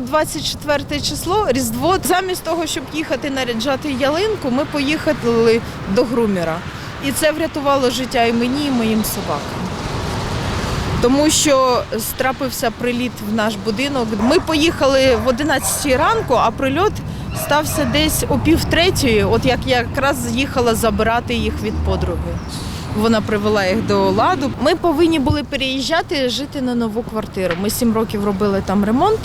було 24 число, Різдво. Замість того, щоб їхати наряджати ялинку, ми поїхали до грумера. І це врятувало життя і мені, і моїм собакам. Тому що страпився приліт в наш будинок. Ми поїхали в 11 ранку, а прильот стався десь о пів третьої, от як я якраз їхала забирати їх від подруги. Вона привела їх до ладу. Ми повинні були переїжджати жити на нову квартиру. Ми сім років робили там ремонт.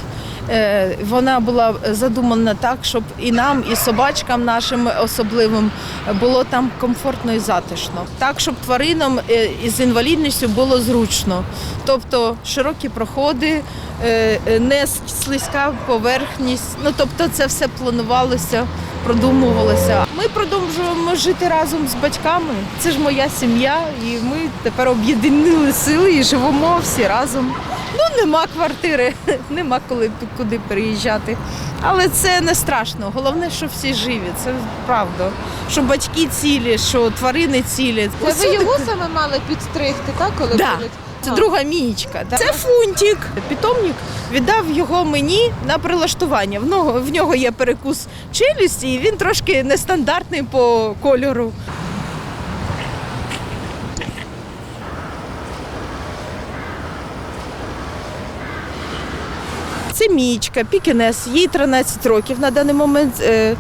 Е, Вона була задумана так, щоб і нам, і собачкам нашим особливим було там комфортно і затишно. Так, щоб тваринам е, із інвалідністю було зручно. Тобто широкі проходи, е, не слизька поверхність. Ну тобто, це все планувалося, продумувалося. Ми продовжуємо жити разом з батьками. Це ж моя сім'я, і ми тепер об'єднали сили і живемо всі разом. Ну, нема квартири, нема коли куди переїжджати. Але це не страшно. Головне, що всі живі. Це правда. Що батьки цілі, що тварини цілі. Це ви його саме мали підстригти, так? Коли Да. були? це друга мієчка. Це фунтик. Питомник віддав його мені на прилаштування. В нього, в нього є перекус челюсті, і він трошки нестандартний по кольору. Це Мічка, Пікінес, їй 13 років на даний момент е,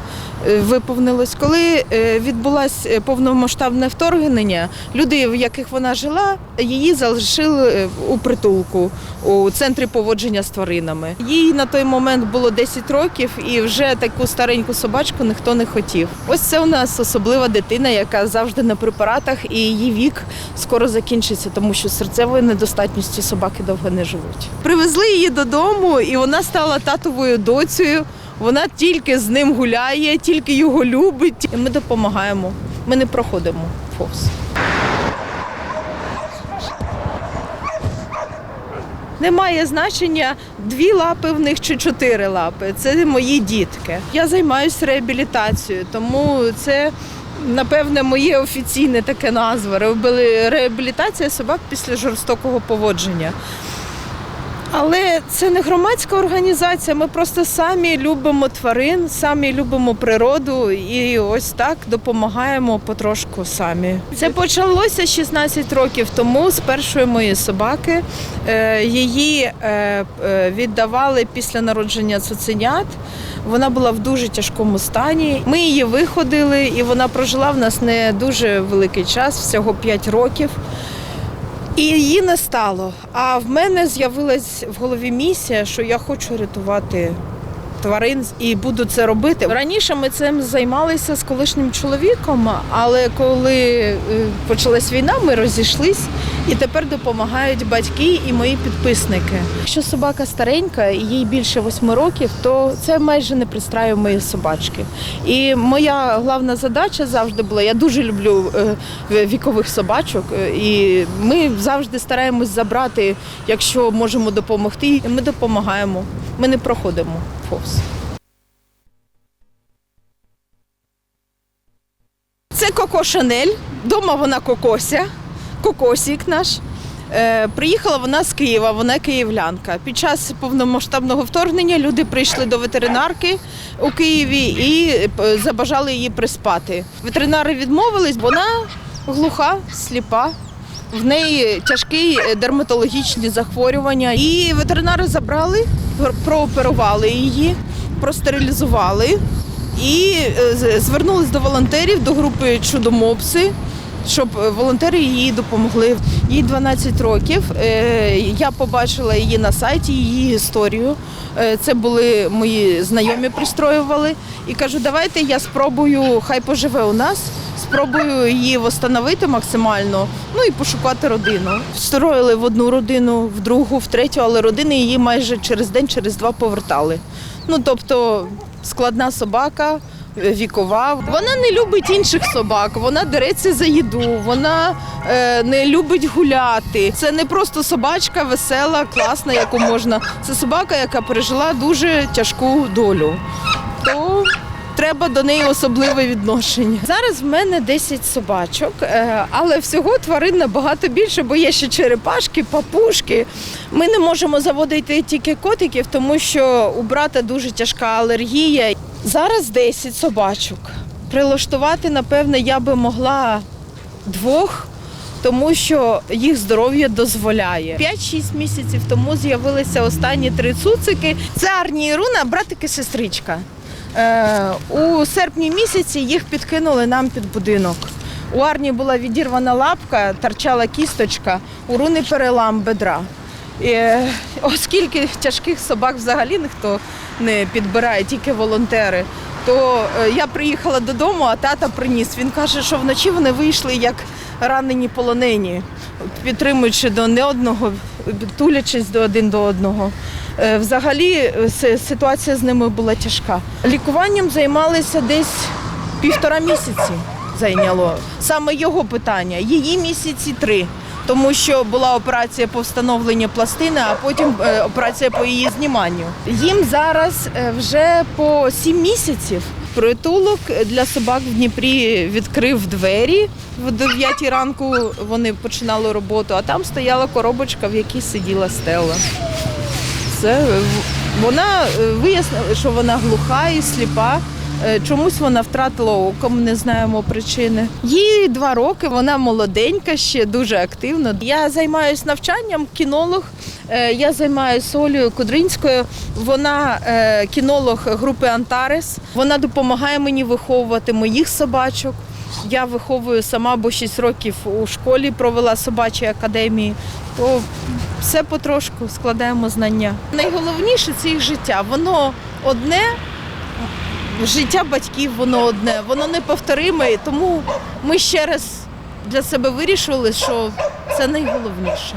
виповнилось. Коли е, відбулось е, повномасштабне вторгнення, люди, в яких вона жила, її залишили е, у притулку у центрі поводження з тваринами. Їй на той момент було 10 років, і вже таку стареньку собачку ніхто не хотів. Ось це у нас особлива дитина, яка завжди на препаратах, і її вік скоро закінчиться, тому що серцевої недостатності собаки довго не живуть. Привезли її додому, і вона стала татовою доцею. Вона тільки з ним гуляє, тільки його любить. І ми допомагаємо. Ми не проходимо повз. Немає значення дві лапи в них чи чотири лапи. Це мої дітки. Я займаюся реабілітацією, тому це напевне моє офіційне таке назва. Реабілі- Реабілітація собак після жорстокого поводження. Але це не громадська організація. Ми просто самі любимо тварин, самі любимо природу і ось так допомагаємо потрошку самі. Це почалося 16 років тому з першої моєї собаки. Е, Її е, е, віддавали після народження цуценят. Вона була в дуже тяжкому стані. Ми її виходили, і вона прожила в нас не дуже великий час, всього 5 років. І її не стало. А в мене з'явилась в голові місія, що я хочу рятувати тварин і буду це робити. Раніше ми цим займалися з колишнім чоловіком, але коли е, почалась війна, ми розійшлись і тепер допомагають батьки і мої підписники. Якщо собака старенька і їй більше восьми років, то це майже не пристраює мої собачки. І моя головна задача завжди була: я дуже люблю е, вікових собачок, е, і ми завжди стараємось забрати, якщо можемо допомогти. Ми допомагаємо. Ми не проходимо повз. Це Коко Шанель. Дома вона кокося, кокосік наш. Е, приїхала вона з Києва, вона київлянка. Під час повномасштабного вторгнення люди прийшли до ветеринарки у Києві і е, забажали її приспати. Ветеринари відмовились, вона глуха, сліпа. В неї тяжкі е, дерматологічні захворювання. І ветеринари забрали, прооперували її, простерилізували і е, звернулись до волонтерів, до групи Чудомопси, щоб е, волонтери їй допомогли. Їй 12 років. Е, Я побачила її на сайті, її історію. Це були мої знайомі пристроювали. І кажу, давайте я спробую, хай поживе у нас. Спробую її встановити максимально, ну і пошукати родину. Встроїли в одну родину, в другу, в третю, але родини її майже через день, через два повертали. Ну тобто складна собака, е, вікова. Вона не любить інших собак, вона дереться за їду, вона е, не любить гуляти. Це не просто собачка весела, класна, яку можна. Це собака, яка пережила дуже тяжку долю. То треба до неї особливе відношення. Зараз в мене 10 собачок, е, але всього тварин набагато більше, бо є ще черепашки, папушки. Ми не можемо заводити тільки котиків, тому що у брата дуже тяжка алергія. Зараз 10 собачок. Прилаштувати, напевне, я би могла двох. Тому що їх здоров'я дозволяє. 5-6 місяців тому з'явилися останні три цуцики. Це Арні і Руна, братик і сестричка. Е, у серпні місяці їх підкинули нам під будинок. У Арні була відірвана лапка, торчала кісточка, у Руни перелам бедра. Е, оскільки тяжких собак взагалі ніхто не підбирає, тільки волонтери, то е, я приїхала додому, а тата приніс. Він каже, що вночі вони вийшли як ранені полонені, підтримуючи до не одного, тулячись до один до одного. Е, Взагалі е, ситуація з ними була тяжка. Лікуванням займалися десь півтора місяці зайняло. Саме його питання. Її місяці три. Тому що була операція по встановленню пластини, а потім е, операція по її зніманню. Їм зараз вже по сім місяців. Притулок для собак в Дніпрі відкрив двері в 9 ранку. Вони починали роботу, а там стояла коробочка, в якій сиділа стела. Це е, вона е, вияснила, що вона глуха і сліпа. Е, Чомусь вона втратила око, ми не знаємо причини. Їй два роки, вона молоденька, ще дуже активна. Я займаюся навчанням, кінолог. Е, Я займаюся Олею Кудринською. Вона кінолог групи Антарес. Вона допомагає мені виховувати моїх собачок. Я виховую сама, бо 6 років у школі провела собачі академії. То все потрошку складаємо знання. Найголовніше це їх життя. Воно одне, життя батьків воно одне, воно неповториме. Тому ми ще раз для себе вирішили, що це найголовніше.